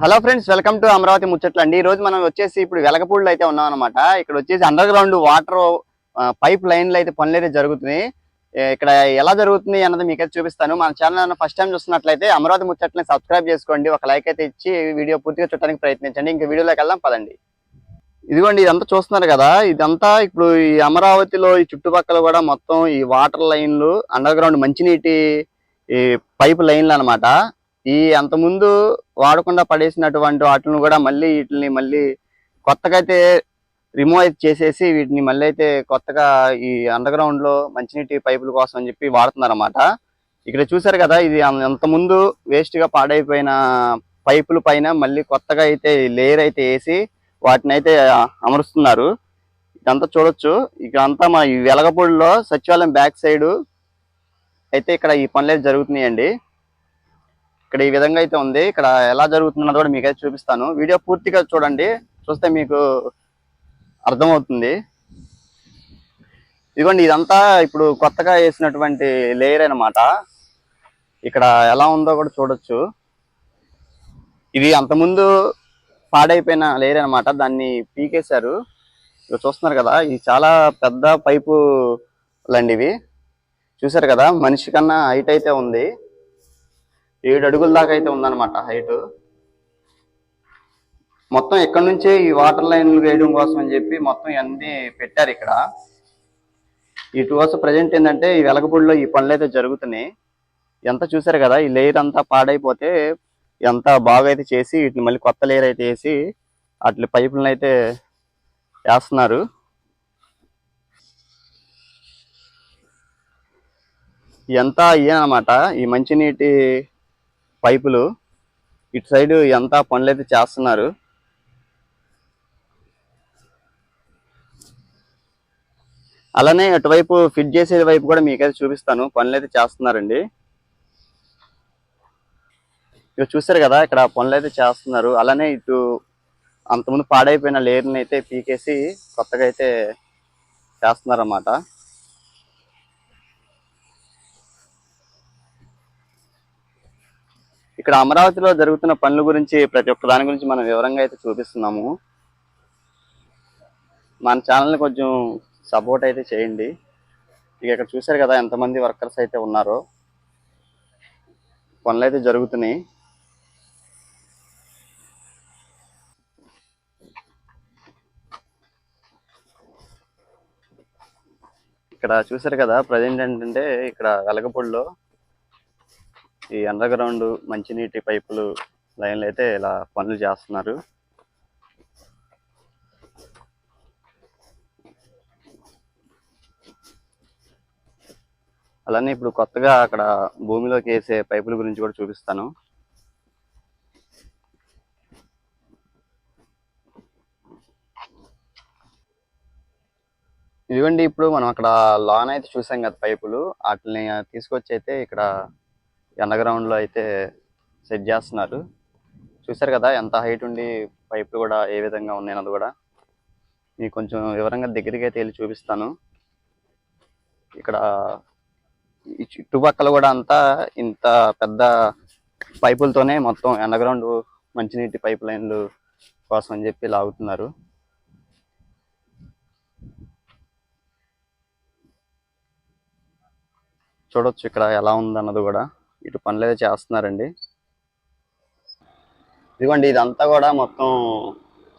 Hello friends welcome to Amaravati ముచ్చట్లు అండి. ఈ రోజు మనం వచ్చేసి ఇప్పుడు వెలగపూడిలో అయితే ఉన్నాం అనమాట ఇక్కడ వచ్చేసి అండర్ గ్రౌండ్ వాటర్ పైప్ లైన్లు అయితే పనులు అయితే జరుగుతున్నాయి. ఇక్కడ ఎలా జరుగుతుంది అన్నది మీకైతే చూపిస్తాను. మన ఛానల్ ఫస్ట్ టైం చూస్తున్నట్లయితే అమరావతి ముచ్చట్లని సబ్స్క్రైబ్ చేసుకోండి. ఒక లైక్ అయితే ఇచ్చి వీడియో పూర్తిగా చూడడానికి ప్రయత్నించండి. ఇంకా వీడియోలోకి వెళ్దాం పదండి. ఇదిగోండి ఇదంతా చూస్తున్నారు కదా. ఇదంతా ఇప్పుడు ఈ అమరావతిలో ఈ చుట్టుపక్కల కూడా మొత్తం ఈ వాటర్ లైన్లు అండర్ గ్రౌండ్ మంచినీటి ఈ పైప్ లైన్లు అన్నమాట. ఈ అంతకుముందు వాడకుండా పడేసినటువంటి వాటిని కూడా మళ్ళీ వీటిని మళ్ళీ కొత్తగా అయితే రిమూవ్ అయితే చేసేసి వీటిని మళ్ళీ అయితే కొత్తగా ఈ అండర్ గ్రౌండ్లో మంచినీటి పైపుల కోసం అని చెప్పి వాడుతున్నారు అన్నమాట ఇక్కడ చూసారు కదా ఇది అంతకుముందు వేస్ట్గా పాడైపోయిన పైపుల పైన మళ్ళీ కొత్తగా అయితే లేయర్ అయితే వేసి వాటిని అయితే అమరుస్తున్నారు. ఇదంతా చూడొచ్చు. ఇక అంతా మా ఈ వెలగపూడిలో సచివాలయం బ్యాక్ సైడ్ అయితే ఇక్కడ ఈ పనులు అయితే జరుగుతున్నాయండి. ఇక్కడ ఈ విధంగా అయితే ఉంది. ఇక్కడ ఎలా జరుగుతుందన్నది కూడా మీకైతే చూపిస్తాను. వీడియో పూర్తిగా చూడండి. చూస్తే మీకు అర్థమవుతుంది. ఇదిగోండి ఇదంతా ఇప్పుడు కొత్తగా వేసినటువంటి లేయర్ అన్నమాట. ఇక్కడ ఎలా ఉందో కూడా చూడొచ్చు. ఇది అంతకుముందు పాడైపోయిన లేయర్ అనమాట దాన్ని పీకేశారు. ఇవి చూస్తున్నారు కదా ఇది చాలా పెద్ద పైపు లండి ఇవి. చూసారు కదా మనిషి కన్నా హైట్ అయితే ఉంది. ఏడు అడుగుల దాకా అయితే ఉందన్నమాట హైట్ మొత్తం ఇక్కడ నుంచే ఈ వాటర్ లైన్లు వేయడం కోసం అని చెప్పి మొత్తం ఇవన్నీ పెట్టారు ఇక్కడ. ఇటు కోసం ప్రజెంట్ ఏంటంటే ఈ వెలగపూడిలో ఈ పనులు అయితే జరుగుతున్నాయి. ఎంత చూసారు కదా ఈ లేయర్ అంతా పాడైపోతే ఎంత బాగా అయితే చేసి వీటిని మళ్ళీ కొత్త లేయర్ అయితే వేసి అట్ల పైపులను అయితే వేస్తున్నారు. ఎంత ఇయ్యనమాట ఈ మంచినీటి పైపులు ఇటు సైడ్ ఎంత పనులు అయితే చేస్తున్నారు. అలానే అటువైపు ఫిట్ చేసే వైపు కూడా మీకైతే చూపిస్తాను. పనులు అయితే చేస్తున్నారండి. ఇక చూసారు కదా ఇక్కడ పనులు అయితే చేస్తున్నారు. అలానే ఇటు అంతకుముందు పాడైపోయిన లేయర్ని అయితే పీకేసి కొత్తగా అయితే చేస్తున్నారు ఇక్కడ అమరావతిలో జరుగుతున్న పనుల గురించి ప్రతి ఒక్క దాని గురించి మనం వివరంగా అయితే చూపిస్తున్నాము. మన ఛానల్ని కొంచెం సపోర్ట్ అయితే చేయండి. ఇక ఇక్కడ చూశారు కదా ఎంతమంది వర్కర్స్ అయితే ఉన్నారో. పనులు అయితే జరుగుతున్నాయి. ఇక్కడ చూశారు కదా ప్రజెంట్ ఏంటంటే ఇక్కడ వెలగపూడిలో ఈ అండర్ గ్రౌండ్ మంచినీటి పైపులు లైన్లు అయితే ఇలా పనులు చేస్తున్నారు. అలానే ఇప్పుడు కొత్తగా అక్కడ భూమిలోకి వేసే పైపుల గురించి కూడా చూపిస్తాను. ఇదిగోండి ఇప్పుడు మనం అక్కడ లాన్ అయితే చూసాం కదా పైపులు. వాటిని తీసుకొచ్చి అయితే ఇక్కడ అండర్గ్రౌండ్లో అయితే సెట్ చేస్తున్నారు. చూసారు కదా ఎంత హైట్ ఉండి పైపులు కూడా ఏ విధంగా ఉన్నాయి అన్నది కూడా. మీకు కొంచెం వివరంగా దగ్గరికి అయితే వెళ్ళి చూపిస్తాను. ఇక్కడ ఈ చుట్టుపక్కల కూడా అంతా ఇంత పెద్ద పైపులతోనే మొత్తం అండర్గ్రౌండ్ మంచినీటి పైప్ లైన్లు కోసం అని చెప్పి లాగుతున్నారు. చూడొచ్చు ఇక్కడ ఎలా ఉందన్నది కూడా. ఇటు పనులు అయితే చేస్తున్నారండి. ఇదిగోండి ఇదంతా కూడా మొత్తం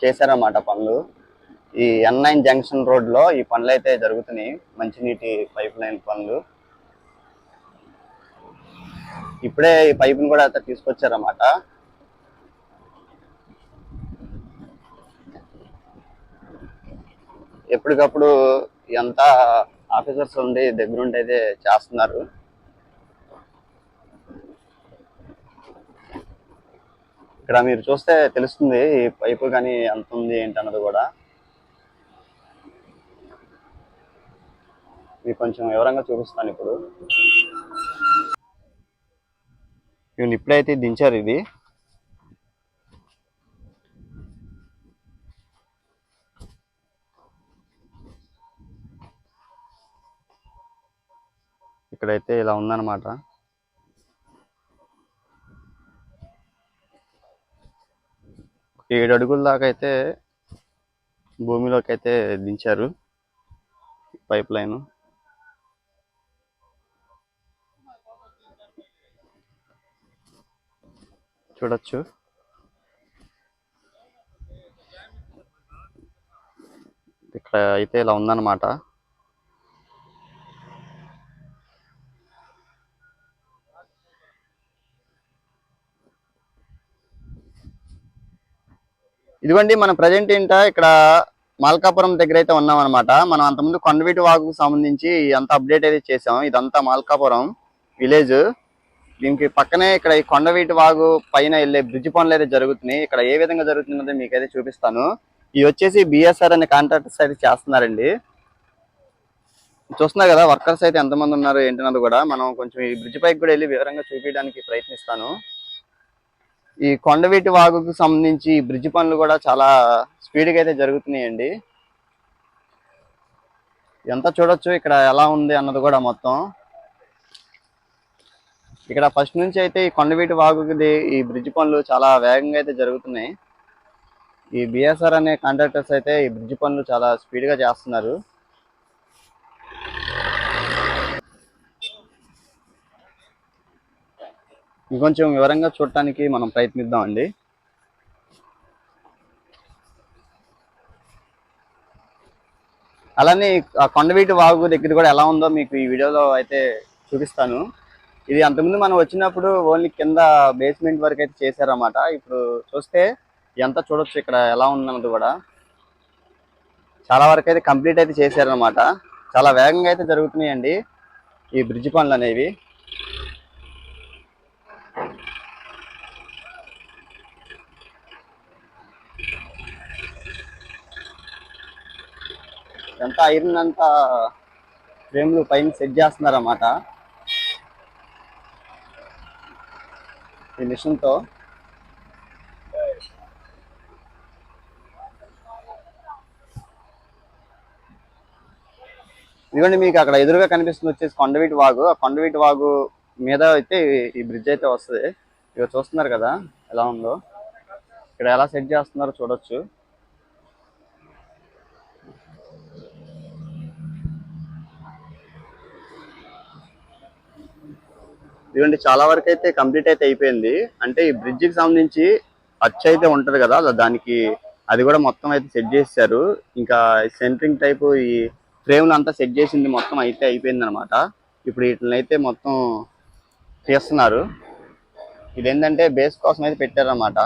చేశారన్నమాట పనులు. ఈ ఎన్ నైన్ జంక్షన్ రోడ్లో ఈ పనులు అయితే జరుగుతున్నాయి. మంచినీటి పైప్ లైన్ పనులు. ఇప్పుడే ఈ పైపుని కూడా అయితే తీసుకొచ్చారన్నమాట. ఎప్పటికప్పుడు ఎంత ఆఫీసర్స్ ఉండి దగ్గరుండి అయితే చేస్తున్నారు. ఇక్కడ మీరు చూస్తే తెలుస్తుంది ఈ పైపు కానీ ఎంత ఉంది ఏంటన్నది కూడా. మీకు కొంచెం వివరంగా చూపిస్తాను ఇప్పుడు. ఇవన్నీ ఇప్పుడైతే దించారు ఇది. ఇక్కడైతే ఇలా ఉందన్నమాట. ఏడు అడుగుల దాకా అయితే భూమిలోకి అయితే దించారు పైప్ లైన్. చూడొచ్చు. ఇక్కడ అయితే ఇలా ఉందన్నమాట. ఇదిగోండి మనం ప్రజెంట్ ఏంట? ఇక్కడ మాల్కాపురం దగ్గర అయితే ఉన్నాం అనమాట మనం అంతకుముందు కొండవీటి వాగుకు సంబంధించి అంత అప్డేట్ అయితే చేసాం ఇదంతా మాల్కాపురం విలేజ్ దీనికి పక్కనే ఇక్కడ ఈ కొండవీటి వాగు పైన వెళ్ళే బ్రిడ్జ్ పనులు అయితే జరుగుతున్నాయి. ఇక్కడ ఏ విధంగా జరుగుతుందో మీకైతే చూపిస్తాను. ఇవి వచ్చేసి బిఎస్ఆర్ అనే కాంట్రాక్టర్స్ అయితే చేస్తున్నారండి. చూస్తున్నారు కదా వర్కర్స్ అయితే ఎంతమంది ఉన్నారు ఏంటన్నది కూడా. మనం కొంచెం ఈ బ్రిడ్జ్ పైకి కూడా వెళ్ళి వివరంగా చూపించడానికి ప్రయత్నిస్తాను. ఈ కొండవీటి వాగుకు సంబంధించి బ్రిడ్జి బ్రిడ్జ్ పనులు కూడా చాలా స్పీడ్గా అయితే జరుగుతున్నాయండి. ఎంత చూడొచ్చు ఇక్కడ ఎలా ఉంది అన్నది కూడా మొత్తం. ఇక్కడ ఫస్ట్ నుంచి అయితే ఈ కొండవీటి వాగుకి ఈ బ్రిడ్జ్ పనులు చాలా వేగంగా అయితే జరుగుతున్నాయి. ఈ బిఎస్ఆర్ అనే కాంట్రాక్టర్స్ అయితే ఈ బ్రిడ్జ్ పనులు చాలా స్పీడ్గా చేస్తున్నారు. ఇంకొంచెం వివరంగా చూడటానికి మనం ప్రయత్నిద్దాం అండి. అలానే ఆ కొండవీటి వాగు దగ్గర కూడా ఎలా ఉందో మీకు ఈ వీడియోలో అయితే చూపిస్తాను. ఇది అంతకుముందు మనం వచ్చినప్పుడు ఓన్లీ కింద బేస్మెంట్ వరకు అయితే చేశారన్నమాట. ఇప్పుడు చూస్తే ఎంత చూడొచ్చు ఇక్కడ ఎలా ఉందన్నది కూడా. చాలా వరకు అయితే కంప్లీట్ అయితే చేశారన్నమాట. చాలా వేగంగా అయితే జరుగుతున్నాయండి ఈ బ్రిడ్జ్ పనులు అనేవి. ఎంత ఐరన్ అంతా ఫ్రేమ్లు పైన సెట్ చేస్తున్నారన్నమాట. ఈ మిషన్తో. ఇదిగోండి మీకు అక్కడ ఎదురుగా కనిపిస్తుంది వచ్చేసి కొండవీటి వాగు. ఆ కొండవీటి వాగు మీద అయితే ఈ బ్రిడ్జ్ అయితే వస్తుంది. ఇక చూస్తున్నారు కదా ఎలా ఉందో. ఇక్కడ ఎలా సెట్ చేస్తున్నారో చూడొచ్చు. ఇవ్వండి చాలా వరకు అయితే కంప్లీట్ అయితే అయిపోయింది. అంటే ఈ బ్రిడ్జికి సంబంధించి అచ్చు అయితే ఉంటది కదా దానికి అది కూడా మొత్తం అయితే సెట్ చేశారు ఇంకా సెంటరింగ్ టైప్ ఈ ఫ్రేమ్ అంతా సెట్ చేసింది మొత్తం అయితే అయిపోయింది అనమాట ఇప్పుడు వీటిని అయితే మొత్తం తీస్తున్నారు. ఇదేంటంటే బేస్ కోసం అయితే పెట్టారన్నమాట.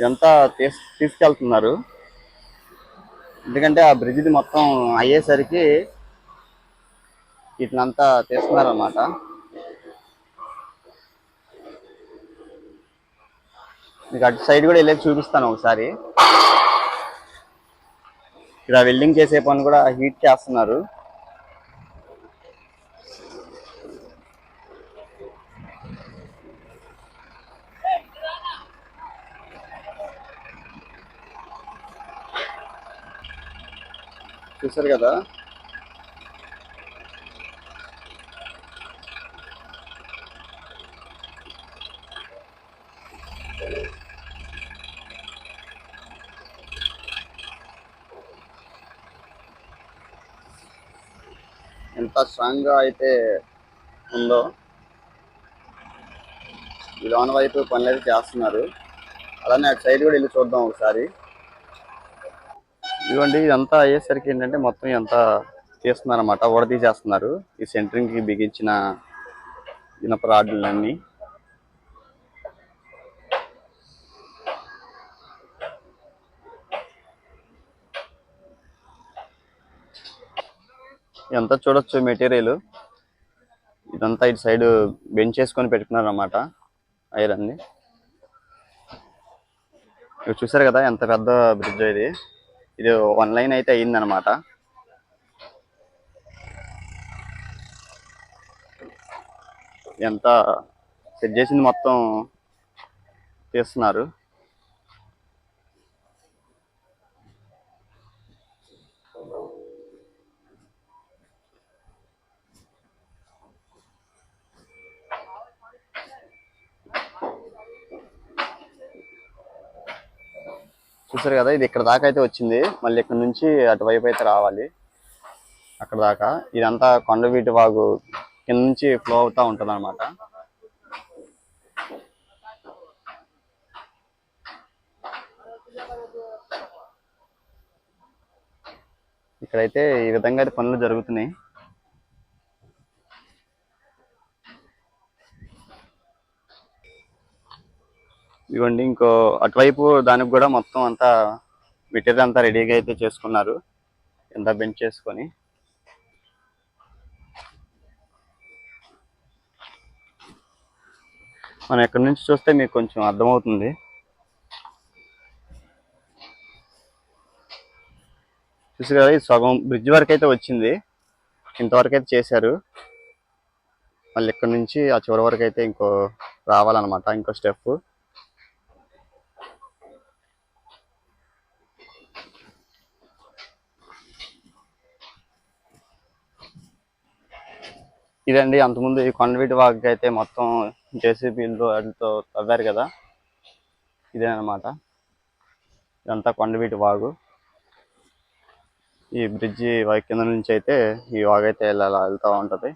ఇదంతా తీస్ తీసుకెళ్తున్నారు. ఎందుకంటే ఆ బ్రిడ్జిది మొత్తం అయ్యేసరికి వీటినంతా తీస్తున్నారు అన్నమాట మీకు అటు సైడ్ కూడా వెళ్ళి చూపిస్తాను ఒకసారి. ఇక్కడ వెల్డింగ్ చేసే పని కూడా హీట్ చేస్తున్నారు. చూసారు కదా? ఎంత స్ట్రాంగ్గా అయితే ఉందో. ఈ లోన వైపు పనులు అయితే చేస్తున్నారు. అలానే అటు సైడ్ కూడా వెళ్ళి చూద్దాం ఒకసారి. ఇదిగోండి ఇదంతా అయ్యేసరికి ఏంటంటే మొత్తం ఎంత తీస్తున్నారు అనమాట తీసేస్తున్నారు. ఈ సెంటరింగ్కి బిగించిన ఇనప రాడ్లన్నీ. ఎంత చూడొచ్చు మెటీరియల్. ఇదంతా ఇటు సైడ్ బెంచ్ చేసుకొని పెట్టుకున్నారు అనమాట ఐరన్ని. ఇవి చూసారు కదా ఎంత పెద్ద బ్రిడ్జ్ ఇది. ఇది వన్ లైన్ అయితే అయిందనమాట ఎంత సెట్ చేసింది మొత్తం తీస్తున్నారు చూసారు కదా ఇది ఇక్కడ దాకా అయితే వచ్చింది. మళ్ళీ ఇక్కడ నుంచి అటువైపు అయితే రావాలి. అక్కడ దాకా. ఇదంతా కొండవీటి వాగు కింద నుంచి ఫ్లో అవుతా ఉంటుంది అనమాట ఇక్కడైతే ఈ విధంగా అయితే పనులు జరుగుతున్నాయి. ఇదిగోండి ఇంకో అటువైపు దానికి కూడా మొత్తం అంతా మెటీరియల్ అంతా రెడీగా అయితే చేసుకున్నారు. ఎంత బెంచ్ చేసుకొని. మనం ఎక్కడి నుంచి చూస్తే మీకు కొంచెం అర్థమవుతుంది. చూసి కదా ఇది సగం బ్రిడ్జ్ వరకు అయితే వచ్చింది. ఇంతవరకు అయితే చేశారు. మళ్ళీ ఇక్కడ నుంచి ఆ చివరి వరకు అయితే ఇంకో రావాలన్నమాట ఇంకో స్టెప్ ఇదండి. అంతకుముందు ఈ కొండవీటి వాగ్ అయితే మొత్తం జేసీబీలతో వాటితో తవ్వారు కదా. ఇదేనమాట. ఇదంతా కొండవీటి వాగు. ఈ బ్రిడ్జి కింద నుంచి అయితే ఈ వాగ్ అయితే ఇలా వెళ్తూ ఉంటది.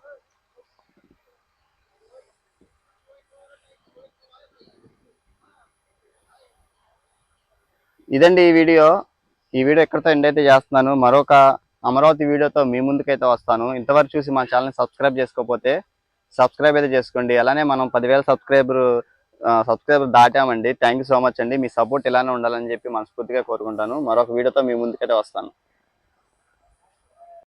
ఇదండి ఈ వీడియో. ఈ వీడియో ఎక్కడితో ఎండ్ అయితే చేస్తున్నాను. మరొక అమరావతి వీడియోతో మీ ముందుకైతే వస్తాను. ఇంతవరకు చూసి మా ఛానల్ని సబ్స్క్రైబ్ చేసుకోకపోతే సబ్స్క్రైబ్ అయితే చేసుకోండి. అలానే మనం పదివేల సబ్స్క్రైబర్ సబ్స్క్రైబర్ దాటామండి. థ్యాంక్ యూ సో మచ్ అండి. మీ సపోర్ట్ ఇలానే ఉండాలని చెప్పి మనస్ఫూర్తిగా కోరుకుంటాను. మరొక వీడియోతో మీ ముందుకైతే వస్తాను.